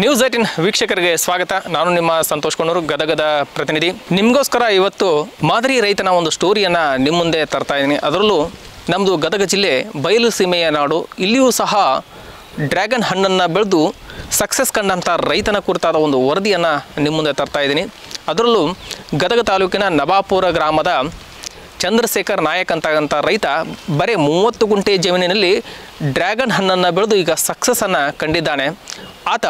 News eighteen ವೀಕ್ಷಕರಿಗೆ ಸ್ವಾಗತ. ನಾನು ನಿಮ್ಮ ಸಂತೋಷ್ ಕೊಣೂರು, ಗದಗದ ಪ್ರತಿನಿಧಿ. ನಿಮಗೋಸ್ಕರ ಇವತ್ತು ಮಾದರಿ ರೈತನ ಒಂದು ಸ್ಟೋರಿಯನ್ನು ನಿಮ್ಮ ಮುಂದೆ ತರ್ತಾ ಇದ್ದೀನಿ. ಅದರಲ್ಲೂ ನಮ್ಮದು ಗದಗ ಜಿಲ್ಲೆ ಬಯಲು ಸೀಮೆಯ ನಾಡು. ಇಲ್ಲಿಯೂ ಸಹ ಡ್ರ್ಯಾಗನ್ ಹಣ್ಣನ್ನು ಬೆಳೆದು ಸಕ್ಸಸ್ ಕಂಡಂಥ ರೈತನ ಕುರಿತಾದ ಒಂದು ವರದಿಯನ್ನು ನಿಮ್ಮ ಮುಂದೆ ತರ್ತಾ ಇದ್ದೀನಿ. ಅದರಲ್ಲೂ ಗದಗ ತಾಲೂಕಿನ ನಬಾಪುರ ಗ್ರಾಮದ ಚಂದ್ರಶೇಖರ್ ನಾಯಕ್ ಅಂತಕ್ಕಂಥ ರೈತ ಬರೀ ಮೂವತ್ತು ಗುಂಟೆ ಜಮೀನಿನಲ್ಲಿ ಡ್ರ್ಯಾಗನ್ ಹಣ್ಣನ್ನು ಬೆಳೆದು ಈಗ ಸಕ್ಸಸ್ಸನ್ನು ಕಂಡಿದ್ದಾನೆ. ಆತ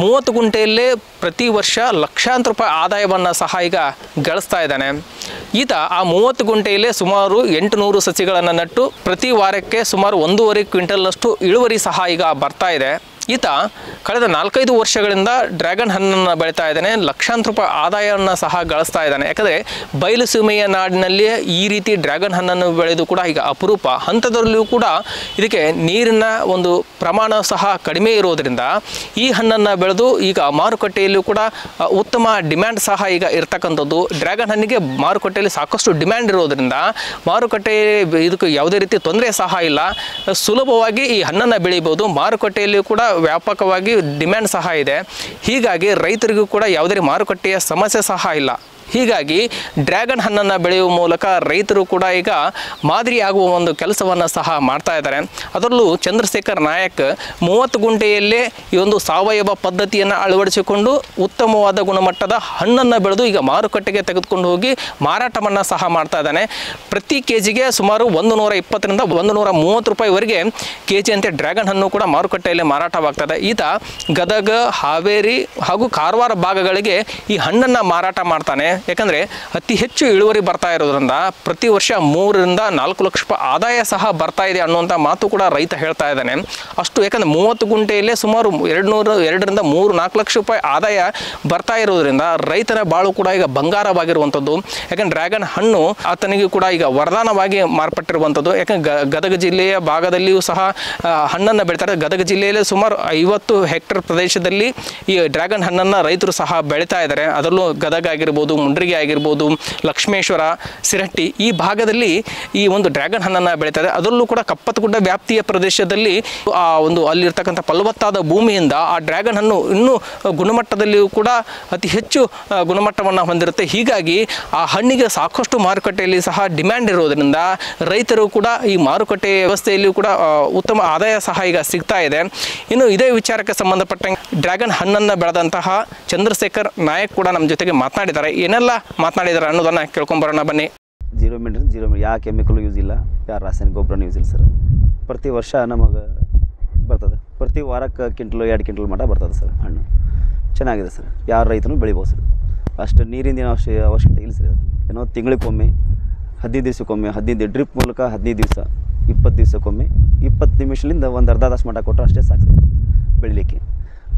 ಮೂವತ್ತು ಗುಂಟೆಯಲ್ಲೇ ಪ್ರತಿ ವರ್ಷ ಲಕ್ಷಾಂತರ ರೂಪಾಯಿ ಆದಾಯವನ್ನು ಸಹ ಈಗ ಗಳಿಸ್ತಾ ಇದ್ದಾನೆ. ಈತ ಆ ಮೂವತ್ತು ಗುಂಟೆಯಲ್ಲೇ ಸುಮಾರು ಎಂಟುನೂರು ಸಸಿಗಳನ್ನು ನಟ್ಟು ಪ್ರತಿ ವಾರಕ್ಕೆ ಸುಮಾರು ಒಂದೂವರೆ ಕ್ವಿಂಟಲ್ನಷ್ಟು ಇಳುವರಿ ಸಹ ಈಗ ಬರ್ತಾ ಇದೆ. ಈತ ಕಳೆದ ನಾಲ್ಕೈದು ವರ್ಷಗಳಿಂದ ಡ್ರ್ಯಾಗನ್ ಹಣ್ಣನ್ನು ಬೆಳೀತಾ ಇದ್ದಾನೆ. ಲಕ್ಷಾಂತರ ರೂಪಾಯಿ ಆದಾಯವನ್ನು ಸಹ ಗಳಿಸ್ತಾ ಇದ್ದಾನೆ. ಯಾಕಂದರೆ ಬಯಲು ಸೀಮೆಯ ನಾಡಿನಲ್ಲಿ ಈ ರೀತಿ ಡ್ರ್ಯಾಗನ್ ಹಣ್ಣನ್ನು ಬೆಳೆದು ಕೂಡ ಈಗ ಅಪರೂಪ. ಹಂತದಲ್ಲೂ ಕೂಡ ಇದಕ್ಕೆ ನೀರಿನ ಒಂದು ಪ್ರಮಾಣ ಸಹ ಕಡಿಮೆ ಇರೋದರಿಂದ ಈ ಹಣ್ಣನ್ನು ಬೆಳೆದು ಈಗ ಮಾರುಕಟ್ಟೆಯಲ್ಲೂ ಕೂಡ ಉತ್ತಮ ಡಿಮ್ಯಾಂಡ್ ಸಹ ಈಗ ಇರ್ತಕ್ಕಂಥದ್ದು. ಡ್ರ್ಯಾಗನ್ ಹಣ್ಣಿಗೆ ಮಾರುಕಟ್ಟೆಯಲ್ಲಿ ಸಾಕಷ್ಟು ಡಿಮ್ಯಾಂಡ್ ಇರೋದರಿಂದ ಮಾರುಕಟ್ಟೆ ಇದಕ್ಕೆ ಯಾವುದೇ ರೀತಿ ತೊಂದರೆ ಸಹ ಇಲ್ಲ. ಸುಲಭವಾಗಿ ಈ ಹಣ್ಣನ್ನು ಬೆಳೀಬೋದು. ಮಾರುಕಟ್ಟೆಯಲ್ಲಿಯೂ ಕೂಡ ವ್ಯಾಪಕವಾಗಿ ಡಿಮ್ಯಾಂಡ್ ಸಹ ಇದೆ. ಹೀಗಾಗಿ ರೈತರಿಗೂ ಕೂಡ ಯಾವುದೇ ಮಾರುಕಟ್ಟೆಯ ಸಮಸ್ಯೆ ಸಹ ಇಲ್ಲ. ಹೀಗಾಗಿ ಡ್ರ್ಯಾಗನ್ ಹಣ್ಣನ್ನು ಬೆಳೆಯುವ ಮೂಲಕ ರೈತರು ಕೂಡ ಈಗ ಮಾದರಿಯಾಗುವ ಒಂದು ಕೆಲಸವನ್ನು ಸಹ ಮಾಡ್ತಾ ಇದ್ದಾರೆ. ಅದರಲ್ಲೂ ಚಂದ್ರಶೇಖರ್ ನಾಯಕ್ ಮೂವತ್ತು ಗುಂಟೆಯಲ್ಲೇ ಈ ಒಂದು ಸಾವಯವ ಪದ್ಧತಿಯನ್ನು ಅಳವಡಿಸಿಕೊಂಡು ಉತ್ತಮವಾದ ಗುಣಮಟ್ಟದ ಹಣ್ಣನ್ನು ಬೆಳೆದು ಈಗ ಮಾರುಕಟ್ಟೆಗೆ ತೆಗೆದುಕೊಂಡು ಹೋಗಿ ಮಾರಾಟವನ್ನು ಸಹ ಮಾಡ್ತಾ ಇದ್ದಾನೆ. ಪ್ರತಿ ಕೆ ಜಿಗೆ ಸುಮಾರು ಒಂದು ನೂರ ಇಪ್ಪತ್ತರಿಂದ ಒಂದು ನೂರ ಮೂವತ್ತು ರೂಪಾಯಿವರೆಗೆ ಕೆ ಜಿ ಅಂತೆ ಡ್ರ್ಯಾಗನ್ ಹಣ್ಣು ಕೂಡ ಮಾರುಕಟ್ಟೆಯಲ್ಲಿ ಮಾರಾಟವಾಗ್ತದೆ ಈತ ಗದಗ, ಹಾವೇರಿ ಹಾಗೂ ಕಾರವಾರ ಭಾಗಗಳಿಗೆ ಈ ಹಣ್ಣನ್ನು ಮಾರಾಟ ಮಾಡ್ತಾನೆ. ಯಾಕಂದರೆ ಅತಿ ಹೆಚ್ಚು ಇಳುವರಿ ಬರ್ತಾ ಇರೋದ್ರಿಂದ ಪ್ರತಿ ವರ್ಷ ಮೂರರಿಂದ ನಾಲ್ಕು ಲಕ್ಷ ರೂಪಾಯಿ ಆದಾಯ ಸಹ ಬರ್ತಾ ಇದೆ ಅನ್ನುವಂಥ ಮಾತು ಕೂಡ ರೈತ ಹೇಳ್ತಾ ಇದ್ದಾನೆ. ಅಷ್ಟು ಯಾಕಂದರೆ ಮೂವತ್ತು ಗುಂಟೆಯಲ್ಲೇ ಸುಮಾರು ಎರಡು ನೂರು ಎರಡರಿಂದ ಮೂರು, ನಾಲ್ಕು ಲಕ್ಷ ರೂಪಾಯಿ ಆದಾಯ ಬರ್ತಾ ಇರೋದ್ರಿಂದ ರೈತನ ಬಾಳು ಕೂಡ ಈಗ ಬಂಗಾರವಾಗಿರುವಂಥದ್ದು ಯಾಕಂದ್ರೆ ಡ್ರ್ಯಾಗನ್ ಹಣ್ಣು ಆತನಿಗೆ ಕೂಡ ಈಗ ವರದಾನವಾಗಿ ಮಾರ್ಪಟ್ಟಿರುವಂಥದ್ದು ಯಾಕಂದ್ರೆ ಗದಗ ಜಿಲ್ಲೆಯ ಭಾಗದಲ್ಲಿಯೂ ಸಹ ಹಣ್ಣನ್ನು ಬೆಳೀತಾರೆ. ಗದಗ ಜಿಲ್ಲೆಯಲ್ಲೇ ಸುಮಾರು ಐವತ್ತು ಹೆಕ್ಟರ್ ಪ್ರದೇಶದಲ್ಲಿ ಈ ಡ್ರ್ಯಾಗನ್ ಹಣ್ಣನ್ನು ರೈತರು ಸಹ ಬೆಳೀತಾ ಇದ್ದಾರೆ. ಅದರಲ್ಲೂ ಗದಗ ಆಗಿರ್ಬೋದು, ಮುಂಡ್ರಿಗೆ ಆಗಿರ್ಬೋದು, ಲಕ್ಷ್ಮೇಶ್ವರ, ಸಿರಟ್ಟಿ ಈ ಭಾಗದಲ್ಲಿ ಈ ಒಂದು ಡ್ರ್ಯಾಗನ್ ಹಣ್ಣನ್ನು ಇದೆ. ಅದರಲ್ಲೂ ಕೂಡ ಕಪ್ಪತ್ತಗುಡ್ಡ ವ್ಯಾಪ್ತಿಯ ಪ್ರದೇಶದಲ್ಲಿ ಆ ಒಂದು ಅಲ್ಲಿರ್ತಕ್ಕಂಥ ಫಲವತ್ತಾದ ಭೂಮಿಯಿಂದ ಆ ಡ್ರ್ಯಾಗನ್ ಹಣ್ಣು ಇನ್ನೂ ಗುಣಮಟ್ಟದಲ್ಲಿಯೂ ಕೂಡ ಅತಿ ಹೆಚ್ಚು ಗುಣಮಟ್ಟವನ್ನು ಹೊಂದಿರುತ್ತೆ. ಹೀಗಾಗಿ ಆ ಹಣ್ಣಿಗೆ ಸಾಕಷ್ಟು ಮಾರುಕಟ್ಟೆಯಲ್ಲಿ ಸಹ ಡಿಮ್ಯಾಂಡ್ ಇರೋದರಿಂದ ರೈತರು ಕೂಡ ಈ ಮಾರುಕಟ್ಟೆ ವ್ಯವಸ್ಥೆಯಲ್ಲಿಯೂ ಕೂಡ ಉತ್ತಮ ಆದಾಯ ಸಹ ಈಗ ಸಿಗ್ತಾ ಇದೆ. ಇನ್ನು ಇದೇ ವಿಚಾರಕ್ಕೆ ಸಂಬಂಧಪಟ್ಟಂಗೆ ಡ್ರ್ಯಾಗನ್ ಹಣ್ಣನ್ನು ಬೆಳೆದಂತಹ ಚಂದ್ರಶೇಖರ್ ನಾಯಕ್ ಕೂಡ ನಮ್ಮ ಜೊತೆಗೆ ಮಾತನಾಡಿದ್ದಾರೆ. ಏನೆಲ್ಲ ಮಾತನಾಡಿದ್ದಾರೆ ಅನ್ನೋದನ್ನು ಕೇಳ್ಕೊಂಬರೋಣ, ಬನ್ನಿ. ಜೀರೋ ಮೀಟರ್ ಜೀರೋ ಯಾವ ಕೆಮಿಕಲ್ ಯೂಸ್ ಇಲ್ಲ, ಯಾವ ರಾಸಾಯನಿಕ ಗೊಬ್ಬರನೂ ಯೂಸ್ ಇಲ್ಲ ಸರ್. ಪ್ರತಿ ವರ್ಷ ನಮಗೆ ಬರ್ತದೆ. ಪ್ರತಿ ವಾರಕ್ಕೆ ಕಿಂಟಲು ಎರಡು ಕಿಂಟಲ್ ಮಟ ಬರ್ತದೆ ಸರ್ ಹಣ್ಣು. ಚೆನ್ನಾಗಿದೆ ಸರ್. ಯಾವ ರೈತನೂ ಬೆಳಿಬೋದು ಸರ್. ಅಷ್ಟು ಏನು ಅವಶ್ಯ, ಅವಶ್ಯಕತೆ ಇಲ್ಲ ಸರ್ ಏನೋ ತಿಂಗಳಿಗೊಮ್ಮೆ, ಹದಿನೈದು ದಿವಸಕ್ಕೊಮ್ಮೆ, ಹದಿನೈದು ಡ್ರಿಪ್ ಮೂಲಕ ಹದಿನೈದು ದಿವಸ, ಇಪ್ಪತ್ತು ದಿವಸಕ್ಕೊಮ್ಮೆ, ಇಪ್ಪತ್ತು ನಿಮಿಷದಿಂದ ಒಂದು ಅರ್ಧ ತಾಸು ಮಟ್ಟ ಕೊಟ್ಟರೆ ಅಷ್ಟೇ ಸಾಕು ಸರ್. ಬೆಳಿಲಿಕ್ಕೆ.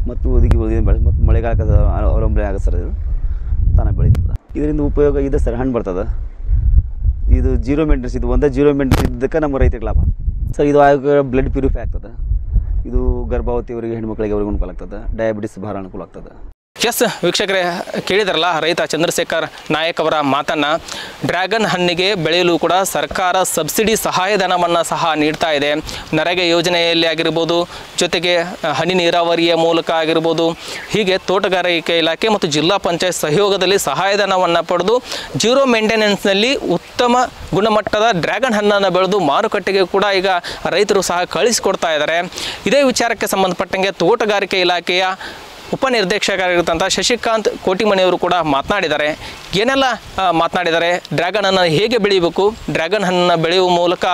ಮತ್ತು ಒದಗಿ ಬೆಳೆ ಮತ್ತು ಮಳೆಗಾಲಕ್ಕೆ ಅವಲಂಬನೆ ಆಗುತ್ತೆ ಸರ್ ಇದು ತಾನೇ ಬೆಳೀತದೆ. ಇದರಿಂದ ಉಪಯೋಗ ಇದೆ ಸರ್, ಹಣ್ಣು ಬರ್ತದೆ. ಇದು ಜೀರೋ ಮೆಂಟೆನ್ಸ್ ಇದು, ಒಂದೇ ಜೀರೋ ಮೆಂಟೆನ್ಸ್ ಇದ್ದಕ್ಕೆ ನಮ್ಮ ರೈತರಿಗೆ ಲಾಭ. ಸರ್, ಇದು ಆಗ ಬ್ಲಡ್ ಪ್ಯೂರಿಫೈ ಆಗ್ತದೆ. ಇದು ಗರ್ಭಾವತಿಯವರಿಗೆ ಹೆಣ್ಮಕ್ಳಿಗೆ ಅವ್ರಿಗೆ ಅನುಕೂಲ ಆಗ್ತದೆ. ಡಯಾಬಿಟಿಸ್ ಭಾಳ ಅನುಕೂಲ ಆಗ್ತದೆ. ಎಸ್ ವೀಕ್ಷಕರೇ, ಕೇಳಿದ್ರಲ್ಲ, ರೈತ ಚಂದ್ರಶೇಖರ್ ನಾಯಕ್ ಅವರ ಮಾತನ್ನ. ಡ್ರ್ಯಾಗನ್ ಹಣ್ಣಿಗೆ ಬೆಳೆಯಲು ಕೂಡ ಸರ್ಕಾರ ಸಬ್ಸಿಡಿ ಸಹಾಯಧನವನ್ನು ಸಹ ನೀಡ್ತಾ ಇದೆ. ನರೇಗೆ ಯೋಜನೆಯಲ್ಲಿ ಆಗಿರ್ಬೋದು, ಜೊತೆಗೆ ಹನಿ ನೀರಾವರಿಯ ಮೂಲಕ ಆಗಿರ್ಬೋದು, ಹೀಗೆ ತೋಟಗಾರಿಕೆ ಇಲಾಖೆ ಮತ್ತು ಜಿಲ್ಲಾ ಪಂಚಾಯತ್ ಸಹಯೋಗದಲ್ಲಿ ಸಹಾಯಧನವನ್ನು ಪಡೆದು, ಜೀರೋ ಮೇಂಟೆನೆನ್ಸ್ನಲ್ಲಿ ಉತ್ತಮ ಗುಣಮಟ್ಟದ ಡ್ರ್ಯಾಗನ್ ಹಣ್ಣನ್ನು ಬೆಳೆದು ಮಾರುಕಟ್ಟೆಗೆ ಕೂಡ ಈಗ ರೈತರು ಸಹ ಕಳಿಸಿಕೊಡ್ತಾ ಇದ್ದಾರೆ. ಇದೇ ವಿಚಾರಕ್ಕೆ ಸಂಬಂಧಪಟ್ಟಂಗೆ ತೋಟಗಾರಿಕೆ ಇಲಾಖೆಯ ಉಪನಿರ್ದೇಶಕರಾಗಿರ್ತಂಥ ಶಶಿಕಾಂತ್ ಕೋಟಿಮಣಿಯವರು ಕೂಡ ಮಾತನಾಡಿದ್ದಾರೆ. ಏನೆಲ್ಲ ಮಾತನಾಡಿದ್ದಾರೆ? ಡ್ರ್ಯಾಗನ್ ಹಣ್ಣನ್ನು ಹೇಗೆ ಬೆಳಿಬೇಕು ಡ್ರ್ಯಾಗನ್ ಹಣ್ಣನ್ನು ಬೆಳೆಯುವ ಮೂಲಕ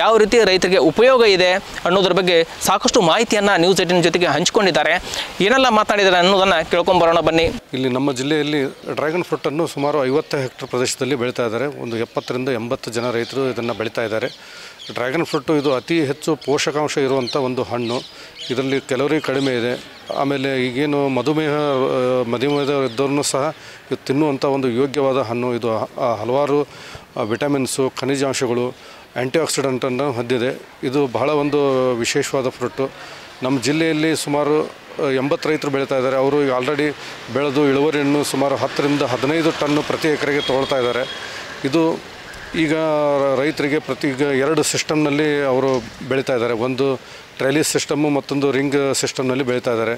ಯಾವ ರೀತಿ ರೈತರಿಗೆ ಉಪಯೋಗ ಇದೆ ಅನ್ನೋದ್ರ ಬಗ್ಗೆ ಸಾಕಷ್ಟು ಮಾಹಿತಿಯನ್ನು ನ್ಯೂಸ್ ಏಟಿನ್ ಜೊತೆಗೆ ಹಂಚಿಕೊಂಡಿದ್ದಾರೆ. ಏನೆಲ್ಲ ಮಾತನಾಡಿದ್ದಾರೆ ಅನ್ನೋದನ್ನು ಕೇಳ್ಕೊಂಬರೋಣ ಬನ್ನಿ. ಇಲ್ಲಿ ನಮ್ಮ ಜಿಲ್ಲೆಯಲ್ಲಿ ಡ್ರ್ಯಾಗನ್ ಫ್ರೂಟನ್ನು ಸುಮಾರು ಐವತ್ತು ಹೆಕ್ಟರ್ ಪ್ರದೇಶದಲ್ಲಿ ಬೆಳೀತಾ ಇದ್ದಾರೆ. ಒಂದು ಎಪ್ಪತ್ತರಿಂದ ಎಂಬತ್ತು ಜನ ರೈತರು ಇದನ್ನು ಬೆಳೀತಾ ಇದ್ದಾರೆ. ಡ್ರ್ಯಾಗನ್ ಫ್ರೂಟು ಇದು ಅತಿ ಹೆಚ್ಚು ಪೋಷಕಾಂಶ ಇರುವಂಥ ಒಂದು ಹಣ್ಣು. ಇದರಲ್ಲಿ ಕ್ಯಾಲೋರಿ ಕಡಿಮೆ ಇದೆ. ಆಮೇಲೆ ಈಗೇನು ಮಧುಮೇಹ ಮಧುಮೇಹ ಸಹ ಇದು ತಿನ್ನುವಂಥ ಒಂದು ಯೋಗ್ಯವಾದ ಹಣ್ಣು. ಇದು ಹಲವಾರು ವಿಟಮಿನ್ಸು, ಖನಿಜಾಂಶಗಳು ಆ್ಯಂಟಿ ಆಕ್ಸಿಡೆಂಟನ್ನು ಹೊಂದಿದೆ. ಇದು ಬಹಳ ಒಂದು ವಿಶೇಷವಾದ ಫ್ರೂಟು. ನಮ್ಮ ಜಿಲ್ಲೆಯಲ್ಲಿ ಸುಮಾರು ಎಂಬತ್ತು ರೈತರು ಬೆಳೀತಾ ಇದ್ದಾರೆ. ಅವರು ಆಲ್ರೆಡಿ ಬೆಳೆದು ಇಳುವರಿಯನ್ನು ಸುಮಾರು ಹತ್ತರಿಂದ ಹದಿನೈದು ಟನ್ನು ಪ್ರತಿ ಎಕರೆಗೆ ತೊಗೊಳ್ತಾ ಇದ್ದಾರೆ. ಇದು ಈಗ ರೈತರಿಗೆ ಪ್ರತಿ ಎರಡು ಸಿಸ್ಟಮ್ನಲ್ಲಿ ಅವರು ಬೆಳೀತಾ ಇದ್ದಾರೆ. ಒಂದು ಟ್ರೈಲಿ ಸಿಸ್ಟಮ್ಮು ಮತ್ತೊಂದು ರಿಂಗ್ ಸಿಸ್ಟಮ್ನಲ್ಲಿ ಬೆಳೀತಾ ಇದ್ದಾರೆ.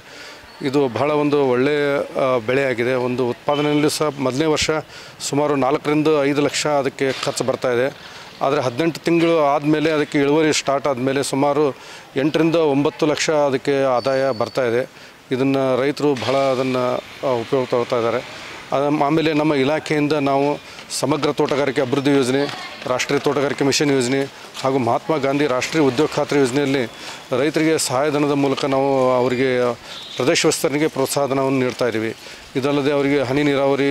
ಇದು ಬಹಳ ಒಂದು ಒಳ್ಳೆಯ ಬೆಳೆಯಾಗಿದೆ. ಒಂದು ಉತ್ಪಾದನೆಯಲ್ಲಿ ಸಹ ಮೊದಲನೇ ವರ್ಷ ಸುಮಾರು ನಾಲ್ಕರಿಂದ ಐದು ಲಕ್ಷ ಅದಕ್ಕೆ ಖರ್ಚು ಬರ್ತಾ ಇದೆ. ಆದರೆ ಹದಿನೆಂಟು ತಿಂಗಳು ಆದಮೇಲೆ ಅದಕ್ಕೆ ಇಳುವರಿ ಸ್ಟಾರ್ಟ್ ಆದಮೇಲೆ ಸುಮಾರು ಎಂಟರಿಂದ ಒಂಬತ್ತು ಲಕ್ಷ ಅದಕ್ಕೆ ಆದಾಯ ಬರ್ತಾ ಇದೆ. ಇದನ್ನು ರೈತರು ಬಹಳ ಅದನ್ನು ಉಪಯೋಗ ತಗೋತಾ ಇದ್ದಾರೆ. ಆಮೇಲೆ ನಮ್ಮ ಇಲಾಖೆಯಿಂದ ನಾವು ಸಮಗ್ರ ತೋಟಗಾರಿಕೆ ಅಭಿವೃದ್ಧಿ ಯೋಜನೆ, ರಾಷ್ಟ್ರೀಯ ತೋಟಗಾರಿಕೆ ಮಿಷನ್ ಯೋಜನೆ ಹಾಗೂ ಮಹಾತ್ಮ ಗಾಂಧಿ ರಾಷ್ಟ್ರೀಯ ಉದ್ಯೋಗ ಖಾತ್ರಿ ಯೋಜನೆಯಲ್ಲಿ ರೈತರಿಗೆ ಸಹಾಯಧನದ ಮೂಲಕ ನಾವು ಅವರಿಗೆ ಪ್ರದೇಶ ವಿಸ್ತರಣೆಗೆ ಪ್ರೋತ್ಸಾಹಧನವನ್ನು ನೀಡ್ತಾ ಇದ್ದೀವಿ. ಇದಲ್ಲದೆ ಅವರಿಗೆ ಹನಿ ನೀರಾವರಿ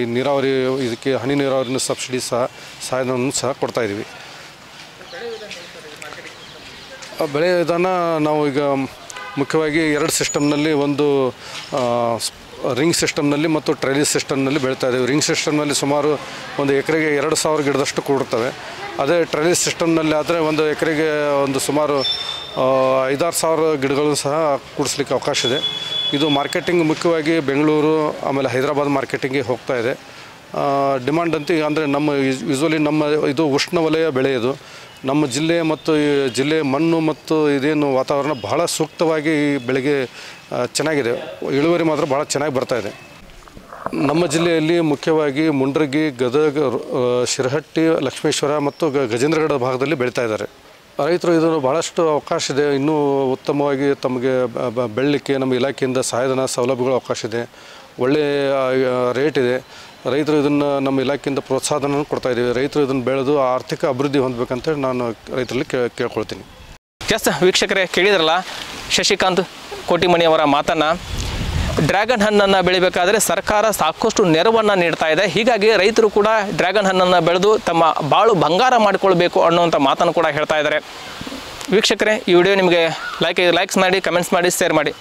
ಈ ನೀರಾವರಿ, ಇದಕ್ಕೆ ಹನಿ ನೀರಾವರಿನ ಸಬ್ಸಿಡಿ ಸಹ, ಸಹಾಯಧನವನ್ನು ಸಹ ಕೊಡ್ತಾ ಇದ್ದೀವಿ. ಬೆಳೆ ವಿಧಾನ ನಾವು ಈಗ ಮುಖ್ಯವಾಗಿ ಎರಡು ಸಿಸ್ಟಮ್ನಲ್ಲಿ ಒಂದು ರಿಂಗ್ ಸಿಸ್ಟಮ್ನಲ್ಲಿ ಮತ್ತು ಟ್ರೈಲಿ ಸಿಸ್ಟಮ್ನಲ್ಲಿ ಬೆಳೀತಾ ಇದ್ದೀವಿ. ರಿಂಗ್ ಸಿಸ್ಟಮ್ನಲ್ಲಿ ಸುಮಾರು ಒಂದು ಎಕರೆಗೆ ಎರಡು ಸಾವಿರ ಗಿಡದಷ್ಟು ಕೂಡುತ್ತವೆ ಅದೇ ಟ್ರೈಲಿ ಸಿಸ್ಟಮ್ನಲ್ಲಿ ಆದರೆ ಒಂದು ಎಕರೆಗೆ ಒಂದು ಸುಮಾರು ಐದಾರು ಸಾವಿರ ಗಿಡಗಳನ್ನು ಸಹ ಕೂಡಿಸ್ಲಿಕ್ಕೆ ಅವಕಾಶ ಇದೆ. ಇದು ಮಾರ್ಕೆಟಿಂಗ್ ಮುಖ್ಯವಾಗಿ ಬೆಂಗಳೂರು, ಆಮೇಲೆ ಹೈದರಾಬಾದ್ ಮಾರ್ಕೆಟಿಂಗ್ಗೆ ಹೋಗ್ತಾ ಇದೆ. ಡಿಮಾಂಡ್ ಅಂತ ಅಂದರೆ ನಮ್ಮ ಯೂಶ್ವಲಿ ನಮ್ಮ ಇದು ಉಷ್ಣವಲಯ ಬೆಳೆ ಇದು ನಮ್ಮ ಜಿಲ್ಲೆ ಮತ್ತು ಜಿಲ್ಲೆ ಮಣ್ಣು ಮತ್ತು ಇದೇನು ವಾತಾವರಣ ಬಹಳ ಸೂಕ್ತವಾಗಿ ಬೆಳೆಗೆ ಚೆನ್ನಾಗಿದೆ. ಇಳುವರಿ ಮಾತ್ರ ಭಾಳ ಚೆನ್ನಾಗಿ ಬರ್ತಾ ಇದೆ. ನಮ್ಮ ಜಿಲ್ಲೆಯಲ್ಲಿ ಮುಖ್ಯವಾಗಿ ಮುಂಡ್ರಗಿ, ಗದಗ ಶಿರಹಟ್ಟಿ, ಲಕ್ಷ್ಮೇಶ್ವರ ಮತ್ತು ಗ- ಗಜೇಂದ್ರಗಡ ಭಾಗದಲ್ಲಿ ಬೆಳೀತಾ ಇದ್ದಾರೆ. ರೈತರು ಇದು ಭಾಳಷ್ಟು ಅವಕಾಶ ಇದೆ. ಇನ್ನೂ ಉತ್ತಮವಾಗಿ ತಮಗೆ ಬೆಳಲಿಕ್ಕೆ ನಮ್ಮ ಇಲಾಖೆಯಿಂದ ಸಹಾಯಧನ ಸೌಲಭ್ಯಗಳ ಅವಕಾಶ ಇದೆ. ಒಳ್ಳೆಯ ರೇಟ್ ಇದೆ. ರೈತರು ಇದನ್ನು ನಮ್ಮ ಇಲಾಖೆಯಿಂದ ಪ್ರೋತ್ಸಾಹನ ಕೊಡ್ತಾ ಇದ್ದೀವಿ. ರೈತರು ಇದನ್ನು ಬೆಳೆದು ಆರ್ಥಿಕ ಅಭಿವೃದ್ಧಿ ಹೊಂದಬೇಕಂತೇಳಿ ನಾನು ರೈತರಲ್ಲಿ ಕೇಳ್ಕೊಳ್ತೀನಿ. ಜಾಸ್ತಿ ವೀಕ್ಷಕರೇ ಕೇಳಿದ್ರಲ್ಲ ಶಶಿಕಾಂತ್ ಕೋಟಿಮಣಿಯವರ ಮಾತನ್ನು, ಡ್ರ್ಯಾಗನ್ ಹಣ್ಣನ್ನು ಬೆಳಿಬೇಕಾದರೆ ಸರ್ಕಾರ ಸಾಕಷ್ಟು ನೆರವನ್ನು ನೀಡ್ತಾ ಇದೆ. ಹೀಗಾಗಿ ರೈತರು ಕೂಡ ಡ್ರ್ಯಾಗನ್ ಹಣ್ಣನ್ನು ಬೆಳೆದು ತಮ್ಮ ಬಾಳು ಬಂಗಾರ ಮಾಡಿಕೊಳ್ಬೇಕು ಅನ್ನುವಂಥ ಮಾತನ್ನು ಕೂಡ ಹೇಳ್ತಾ ಇದ್ದಾರೆ. ವೀಕ್ಷಕರೇ, ಈ ವಿಡಿಯೋ ನಿಮಗೆ ಲೈಕ್ ಲೈಕ್ಸ್ ಮಾಡಿ ಕಮೆಂಟ್ಸ್ ಮಾಡಿ ಶೇರ್ ಮಾಡಿ.